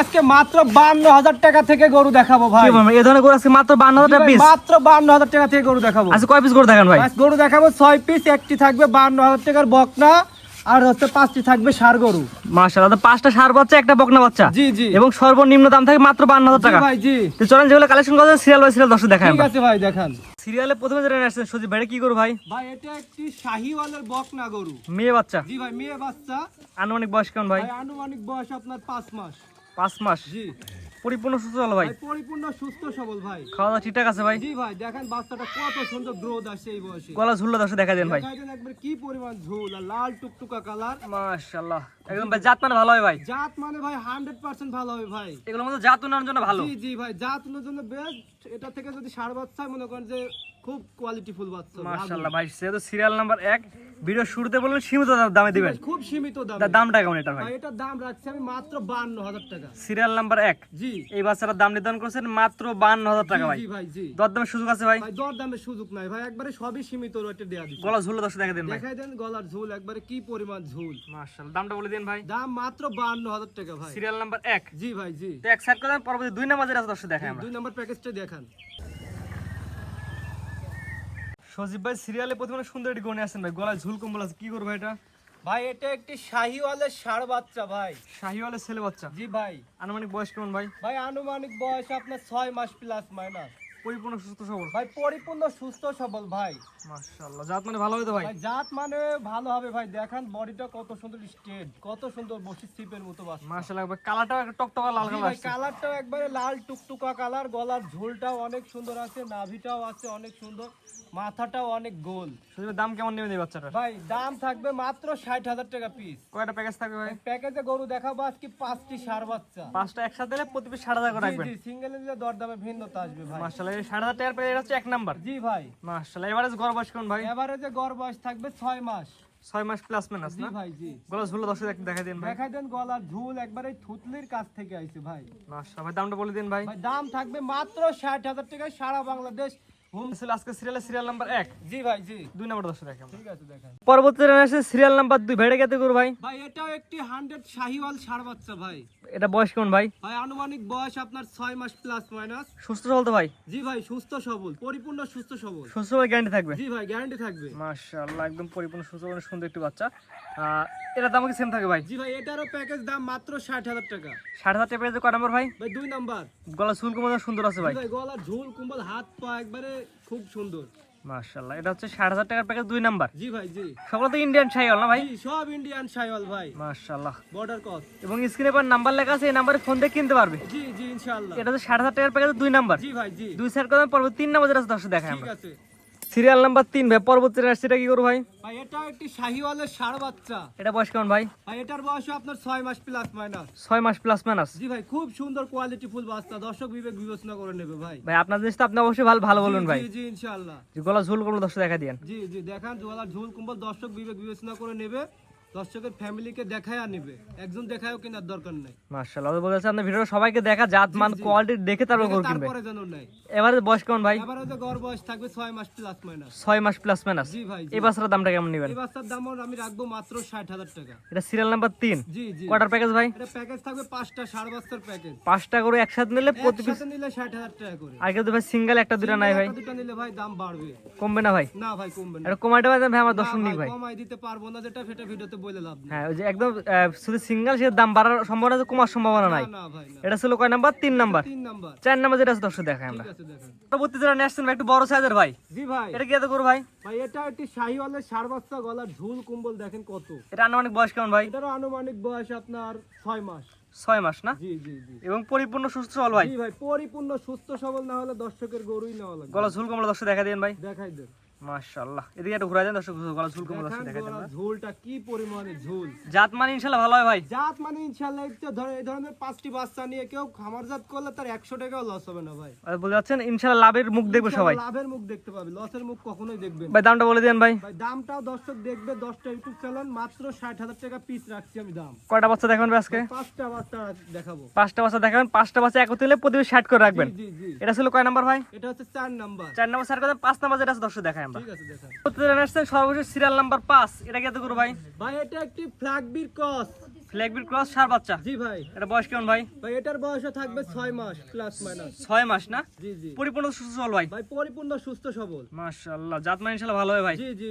আজকে মাত্র বান্ন হাজার টাকা থেকে গরু দেখাবো ভাই। এই ধরনের গরু আজকে মাত্র বান্ন হাজার পিস মাত্র বান্ন হাজার টাকা থেকে গরু দেখাবো। আজকে কয় পিস গরু দেখান ভাই? গরু দেখাবো ছয় পিস একটি থাকবে বান্ন হাজার টাকার বকনা আর হচ্ছে পাঁচটি থাকবে সার গরু। মাশাআল্লাহ পাঁচটা সার বাচ্চা একটা বকনা বাচ্চা? জি জি। এবং সর্বনিম্ন দাম থাকে মাত্র বান্ন হাজার জি টাকা। ভাই জি। তো চলেন যেগুলো কালেকশন করছেন সিরিয়াল বাই সিরিয়াল দর্শক দেখায় ঠিক আছে ভাই দেখান। সিরিয়ালে প্রথমে যেটা নিয়ে আসছেন সজীব ভাই কি করু ভাই? ভাই এটা একটি শাহিওয়ালের বকনা গরু। মেয়ে বাচ্চা। জি ভাই মেয়ে বাচ্চা। আনুমানিক বয়স কেমন ভাই? ভাই আনুমানিক বয়স আপনার পাঁচ মাস। পাঁচ মাস। জি। পরিপূর্ণ সুস্থ হলো ভাই। পরিপূর্ণ সুস্থ সবল ভাই। খাওয়া দাওয়া ঠিকঠাক আছে ভাই? জি ভাই দেখেন বাচ্চাটা কত সুন্দর গ্রোথ আসছে এই বয়সে। গলা ঝুল্লা দর্শক দেখা দেন ভাই। একবার কি পরিমাণ ঝোল আর লাল টুকটুকা কালার। মাশাআল্লাহ। একদম ভাই জাত মানে ভালো হয় ভাই? জাত মানে ভাই হান্ড্রেড পার্সেন্ট ভালো হবে ভাই। এগুলোর মধ্যে জাত উন্নয়নের জন্য ভালো। জি জি ভাই জাত উন্নয়নের জন্য বেস্ট এটা থেকে যদি সার বাচ্চা মনে করেন যে খুব কোয়ালিটি ফুল বাচ্চা মাশাআল্লাহ ভাই সেহেতু সিরিয়াল নাম্বার এক। ভিডিও শুরুতে বললেন সীমিত দাম- দিবেন। খুব সীমিত দাম। দামটা কেমন এটা ভাই? এটার দাম রাখছি আমি মাত্র বান্ন হাজার টাকা। সিরিয়াল নাম্বার এক। জি। এই বাচ্চাটার দাম নির্ধারণ করেছেন মাত্র বান্ন হাজার টাকা ভাই। জি ভাই জি। দরদামের সুযোগ আছে ভাই? ভাই দর দামের সুযোগ নাই। ভাই একবারে সবই সীমিত রেটে দেওয়া দিচ্ছে গলা ঝুল্লা দর্শক দেখা দেন ভাই। দেখাই দেন গলার ঝোল একবারে কি পরিমাণ ঝোল। মাশাআল্লাহ দামটা বলে দিন ভাই। দাম মাত্র বান্ন হাজার টাকা ভাই। সিরিয়াল নাম্বার এক। জি ভাই জি। তো এক সাইড করেন পরবর্তী দুই নাম্বার যেটা আছে দর্শক দেখাই আমরা। দুই নম্বর প্যাকেজটা দেখান। সজীব ভাই সিরিয়ালে প্রথমে সুন্দর একটি গনে আসেন ভাই। গলায় ঝুল কম্বল আছে কি করব এটা? ভাই এটা একটি শাহিওয়ালের সার বাচ্চা ভাই। শাহিওয়ালের ছেলে বাচ্চা? জি ভাই। আনুমানিক বয়স কেমন ভাই? ভাই আনুমানিক বয়স আপনার ছয় মাস প্লাস মাইনাস পরিপূর্ণ সুস্থ সবল। ভাই পরিপূর্ণ সুস্থ সবল ভাই। মাশাআল্লাহ। জাত মানে ভালো হইতো ভাই? ভাই জাত মানে ভালো হবে ভাই। দেখান বডিটা কত সুন্দর স্টেট কত সুন্দর বসি সিপের মতো বাচ্চা মাশাআল্লাহ ভাই কালারটাও একটা টকটকা লাল কালার ভাই কালারটাও একবারে লাল টুকটুকা কালার গলার ঝোলটাও অনেক সুন্দর আছে নাভিটাও আছে অনেক সুন্দর মাথাটাও অনেক গোল। দাম কেমন নেবেন এই বাচ্চাটার? ভাই দাম থাকবে মাত্র ষাট হাজার টাকা পিস কয়টা প্যাকেজ থাকবে ভাই? প্যাকেজে গরু দেখাবো আজকে পাঁচটি সার বাচ্চা। পাঁচটা একসাথে দিলে প্রতি পিস ষাট হাজার করে রাখবেন। সিঙ্গেল নিলে দরদামে ভিন্নতা আসবে ভাই। মাশাআল্লাহ এই হাজার টাকার প্যাকেজ হচ্ছে এক নাম্বার। জি ভাই। মাশাআল্লাহ এবারে গড় বয়স কেমন ভাই? এবারে গড় বয়স থাকবে ছয় মাস। ছয় মাস প্লাস মাইনাস না? ভাই জি। গলা ঝুল্লা দর্শক একটু দেখা দিন ভাই। দেখাই দেন গলার ঝুল একবারে থুতলির কাছ থেকে আইছে ভাই। মাশাআল্লাহ ভাই দামটা বলে দিন ভাই। ভাই দাম থাকবে মাত্র ষাট হাজার টাকায় সারা বাংলাদেশ পরবর্তী সিরিয়াল নাম্বার দুই। ভেড়ে গেতে করু ভাই। ভাই এটাও একটি হান্ড্রেড শাহিওয়াল সার বাচ্চা ভাই। এটা বয়স কেমন ভাই? ভাই আনুমানিক বয়স আপনার ছয় মাস প্লাস মাইনাস সুস্থ সবল তো ভাই? জি ভাই সুস্থ সবল পরিপূর্ণ সুস্থ সবল। সুস্থ সবল গ্যারান্টি থাকবে? জি ভাই গ্যারান্টি থাকবে। মাশাআল্লাহ একদম পরিপূর্ণ সুস্থ সবল সুন্দর একটি বাচ্চা। এটা দাম কি সেম থাকে ভাই? জি ভাই এটারও প্যাকেজ দাম মাত্র ষাট হাজার টাকা। ষাট হাজার টাকা কয় নাম্বার ভাই? ভাই দুই নাম্বার গলা চুল কমানো সুন্দর আছে ভাই গলার ঝুল কুম্বল হাত পা একবারে খুব সুন্দর। মাশাআল্লাহ এটা হচ্ছে ষাট হাজার টাকার প্যাকেজ দুই নাম্বার। জি ভাই জি। সকলে তো ইন্ডিয়ান শাইওয়াল না ভাই? জি সব ইন্ডিয়ান শাইওয়াল ভাই। মাশাআল্লাহ। বর্ডার কস এবং স্ক্রিনে পর নাম্বার লেখা আছে এই নাম্বারে ফোন দিয়ে কিনতে পারবে। জি জি ইনশাআল্লাহ। এটা হচ্ছে ষাট হাজার টাকার প্যাকেজ দুই নাম্বার। জি ভাই জি। দুই সাইড কথা পরবর্তী তিন নাম্বার যেটা আছে দর্শক দেখায় ঠিক আছে। সিরিয়াল নাম্বার তিন ভাই পরবর্তী সেটা কি করব ভাই? ভাই এটা একটি শাহিওয়ালের ষাড় বাচ্চা। এটা বয়স কেমন ভাই? ভাই এটার বয়স আপনার ছয় মাস প্লাস মাইনাস ছয় মাস প্লাস মাইনাস জি ভাই খুব সুন্দর কোয়ালিটি ফুল বাচ্চা দর্শক বিবেক বিবেচনা করে নেবে ভাই। ভাই আপনার জিনিসটা আপনি অবশ্যই ভালো ভালো বলুন ভাই। জি জি ইনশাআল্লাহ। গলা ঝুল করল দর্শক দেখা দিয়েন। জি জি দেখান গলা ঝুল কুম্বল দর্শক বিবেক বিবেচনা করে নেবে। দর্শকের ফ্যামিলিকে দেখায় নেবে। একজন দেখায়ও কেনার দরকার নাই। বলেছে সবাইকে দেখা জাত মান কোয়ালিটি দেখে তারপর গরু কিনবে। তারপরে যেন নাই এবারে বয়স কেমন ভাই? এবারে যে গড় বয়স থাকবে ছয় মাস প্লাস মাইনাস ছয় মাস প্লাস মাইনাস জি ভাই এই দামটা কেমন নেবেন? এই দাম আমি রাখব মাত্র ষাট হাজার টাকা। এটা সিরিয়াল নাম্বার তিন। জি জি। কটার প্যাকেজ ভাই? এটা প্যাকেজ থাকবে পাঁচটা সাড়ে বাচ্চার প্যাকেজ পাঁচটা করে একসাথে নিলে প্রতি পিস নিলে ষাট হাজার টাকা করে। আগে তো ভাই সিঙ্গেল একটা দুটা নাই ভাই। দুটো নিলে ভাই দাম বাড়বে। কমবে না ভাই? না ভাই কমবে না। এটা কমাইতে ভাই আমার না নেই ভাই, ভাই। কমাই দিতে পারব না যেটা সেটা ভিডিওতে বলে লাভ হ্যাঁ ওই যে একদম শুধু সিঙ্গেল সে দাম বাড়ার সম্ভাবনা কমার সম্ভাবনা নাই। না, না ভাই না। এটা ছিল কয় নাম্বার? তিন নাম্বার। চার নাম্বার যেটা দর্শক দেখাই আমরা। ঠিক আছে দেখেন। পরবর্তী যেটা নিয়ে আসছেন একটু বড় সাইজের ভাই। জি ভাই। এটা কি এত করব ভাই? ভাই এটা একটি শাহিওয়ালের সার বাচ্চা গলার ঝুল কুম্বল দেখেন কত। এটা আনুমানিক বয়স কেমন ভাই? এটারও আনুমানিক বয়স আপনার ছয় মাস। ছয় মাস না? এবং পরিপূর্ণ সুস্থ সবল ভাই? ভাই পরিপূর্ণ সুস্থ সবল না হলে দর্শকের গরুই নেওয়া লাগবে। গলা ঝুল কমলা দর্শক দেখা দিন ভাই। দেখাই দেন। মাশাআল্লাহ। এদিকে একটু ঘুরে দেন দর্শক গলা ঝুল কমলা দর্শক দেখা দেন গলার কি পরিমাণে ঝোল? জাত মানে ইনশাআল্লাহ ভালো হয় ভাই। জাত মানে ইনশাল্লাহ একটু ধরে এই ধরনের পাঁচটি বাচ্চা নিয়ে কেউ খামার জাত করলে তার একশো টাকাও লস হবে না ভাই। আর বলে যাচ্ছেন ইনশাআল্লাহ লাভের মুখ দেখবে সবাই। লাভের মুখ দেখতে পাবে লসের মুখ কখনোই দেখবেন না। ভাই দামটা বলে দেন ভাই। ভাই দামটাও দর্শক দেখবে দশটা ইউটিউব চ্যানেল মাত্র ষাট হাজার টাকা পিস রাখছি আমি দাম। কয়টা বাচ্চা দেখাবেন আজকে? পাঁচটা বাচ্চা দেখাবো। পাঁচটা বাচ্চা দেখাবেন পাঁচটা বাচ্চা একত্রে নিলে প্রতি ষাট করে রাখবেন। এটা ছিল কয় নাম্বার ভাই? এটা হচ্ছে চার নাম্বার। চার নাম্বার স্যার কথা পাঁচ নাম্বার যেটা আছে দর্শক দেখাই আমরা ঠিক আছে দেখান। প্রতিদিন আসছেন সর্বশেষ সিরিয়াল নাম্বার পাঁচ। এটা কি এত ভাই? ভাই এটা একটি ফ্ল্যাগবির ক্রস ফ্ল্যাগবিট ক্রস সার বাচ্চা। জি ভাই। এটা বয়স কেমন ভাই? ভাই এটার থাকবে ছয় মাস প্লাস মাইনাস ছয় মাস না? জি জি। পরিপূর্ণ সুস্থ সবল ভাই? ভাই পরিপূর্ণ সুস্থ সবল। মাশাআল্লাহ জাত মানে ইনশাআল্লাহ ভালো হয় ভাই। জি জি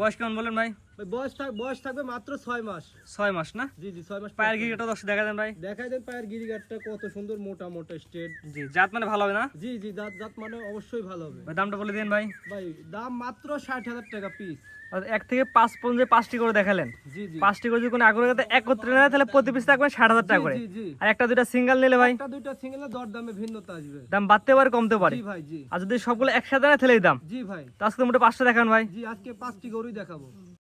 বয়স কেমন বলেন ভাই? বয়স থাক বয়স থাকবে মাত্র ছয় মাস। ছয় মাস না? জি জি ছয় মাস পায়ের গিরিটা দশ দেখা দেন ভাই। দেখাই দেন পায়ের গিরিগাটটা কত সুন্দর মোটা মোটা স্ট্রেট জি জাত মানে ভালো হবে না? জি জি দাঁত দাঁত মানে অবশ্যই ভালো হবে। দামটা বলে দিন ভাই। ভাই দাম মাত্র ষাট হাজার টাকা পিস এক থেকে পাঁচ পর্যন্ত পাঁচটি করে দেখালেন জি জি। পাঁচটি করে যদি কোনো আগ্রহতে একত্রে নেয় তাহলে প্রতি পিস থাকবে ষাট হাজার টাকা করে। জি জি। আর একটা দুইটা সিঙ্গেল নিলে ভাই। দুইটা সিঙ্গেলের দর দামে ভিন্নতা আসবে। দাম বাড়তে পারে কমতে পারে। ভাই আর যদি সবগুলো একসাথে নেয় তাহলে দাম। জি ভাই। আজকে মোটে পাঁচটা দেখান ভাই। জি আজকে পাঁচটি গরুই দেখাবো।